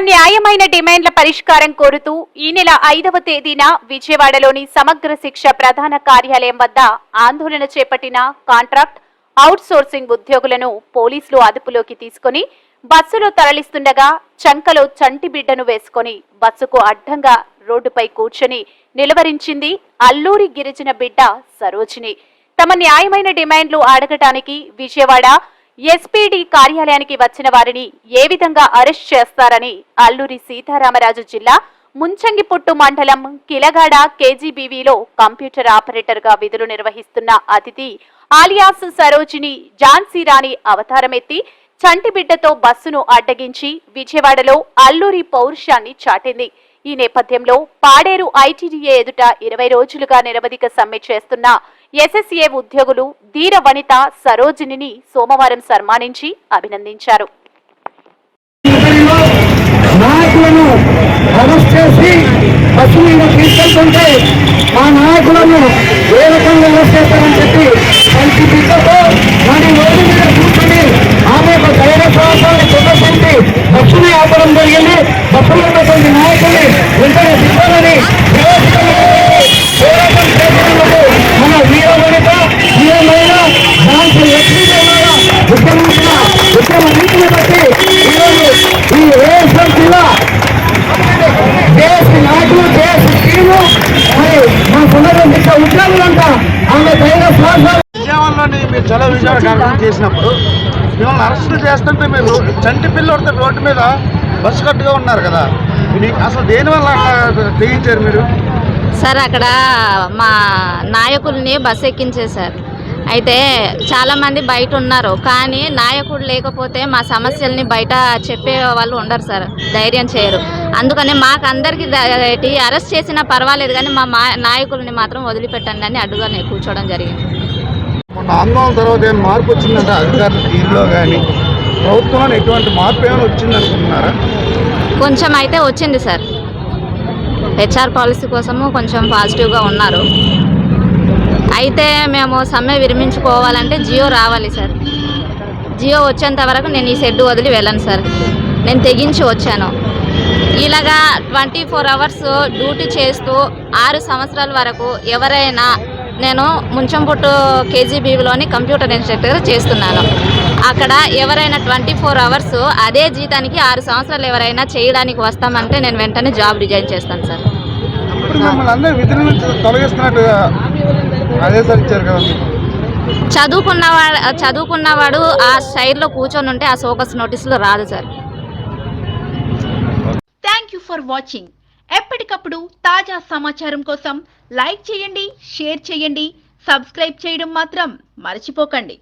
న్యాయమైన డిమాండ్ల పరిష్కారం కోరుతూ ఈ నెల ఐదవ తేదీన విజయవాడలోని సమగ్ర శిక్ష ప్రధాన కార్యాలయం వద్ద ఆందోళన చేపట్టిన కాంట్రాక్ట్ అవుట్సోర్సింగ్ ఉద్యోగులను పోలీసులు అదుపులోకి తీసుకుని బస్సులో తరలిస్తుండగా చంకలో చంటి బిడ్డను వేసుకొని బస్సుకు అడ్డంగా రోడ్డుపై కూర్చొని నిలువరించింది అల్లూరి గిరిజన బిడ్డ సరోజిని. తమ న్యాయమైన డిమాండ్లు అడగటానికి విజయవాడ ఎస్పీడీ కార్యాలయానికి వచ్చిన వారిని ఏ విధంగా అరెస్ట్ చేస్తారని అల్లూరి సీతారామరాజు జిల్లా ముంచంగిపుట్టు మండలం కిలగాడ కేజీబీవీలో కంప్యూటర్ ఆపరేటర్గా విధులు నిర్వహిస్తున్న అతిథి ఆలియాస్ సరోజిని ఝాన్సీ రాణి అవతారమెత్తి చంటిబిడ్డతో బస్సును అడ్డగించి విజయవాడలో అల్లూరి పౌరుషాన్ని చాటింది. ఈ నేపథ్యంలో పాడేరు ఐటీడీఏ ఎదుట ఇరవై రోజులుగా నిరవధిక సమ్మె చేస్తున్న ఎస్ఎస్ఏ ఉద్యోగులు ధీర వనిత సరోజిని సోమవారం సన్మానించి అభినందించారు. మా నాయకులను ఏ రకంగా ఉద్యమించిన ఉద్యమ నీతిని బట్టి ఈరోజు ఈ ఏఎస్ఎం జిల్లా దేశ నాయకులు దేశ టీము మరి మా సందర్భం ఇంకా ఉద్యోగులంతా ఆమె ధైర్య సాహసాలు విజయవాడలోని మీరు చలో విజయవాడ కార్యక్రమం చేసినప్పుడు మిమ్మల్ని అరెస్ట్ చేస్తుంటే మీరు చంటి పిల్లడితే రోడ్డు మీద బస్సు కట్టుగా ఉన్నారు కదా. అసలు దేనివల్ల తెగించారు మీరు? సార్ అక్కడ మా నాయకుల్ని బస్ ఎక్కించేశారు. అయితే చాలామంది బయట ఉన్నారు కానీ నాయకుడు లేకపోతే మా సమస్యల్ని బయట చెప్పే వాళ్ళు ఉండరు సార్ ధైర్యం చేయరు. అందుకని మాకు అందరికీ అరెస్ట్ చేసినా పర్వాలేదు కానీ మా మా నాయకుల్ని మాత్రం వదిలిపెట్టండి అని అడ్డుగా కూర్చోవడం జరిగింది. ఆందోళన తర్వాత ఏమైనా మార్పు వచ్చిందంటే అధికారుల తీరులో కానీ ప్రభుత్వంలో ఎటువంటి మార్పు ఏమైనా కొంచెం అయితే వచ్చింది సార్. హెచ్ఆర్ పాలసీ కోసము కొంచెం పాజిటివ్గా ఉన్నారు. అయితే మేము సమ్మె విరమించుకోవాలంటే జియో రావాలి సార్. జియో వచ్చేంత వరకు నేను ఈ షెడ్ వదిలి వెళ్ళను సార్. నేను తెగించి వచ్చాను. ఇలాగా ట్వంటీ ఫోర్ అవర్స్ డ్యూటీ చేస్తూ ఆరు సంవత్సరాల వరకు ఎవరైనా నేను ముంచంపుట్టు కేజీబీలోని కంప్యూటర్ ఇన్స్ట్రక్టర్ చేస్తున్నాను. అక్కడ ఎవరైనా ట్వంటీ ఫోర్ అవర్స్ అదే జీతానికి ఆరు సంవత్సరాలు ఎవరైనా చేయడానికి వస్తామంటే నేను వెంటనే జాబ్ రిజైన్ చేస్తాను సార్. ఇచ్చారు కదా మీకు. చదువుకున్నవాడు చదువుకున్నవాడు ఆ సైడ్లో కూర్చొని ఉంటే ఆ సోకస్ నోటీసులు రాదు sir. Thank you for watching ఎప్పటికప్పుడు తాజా సమాచారం కోసం లైక్ చేయండి షేర్ చేయండి సబ్స్క్రైబ్ చేయడం మాత్రం మర్చిపోకండి.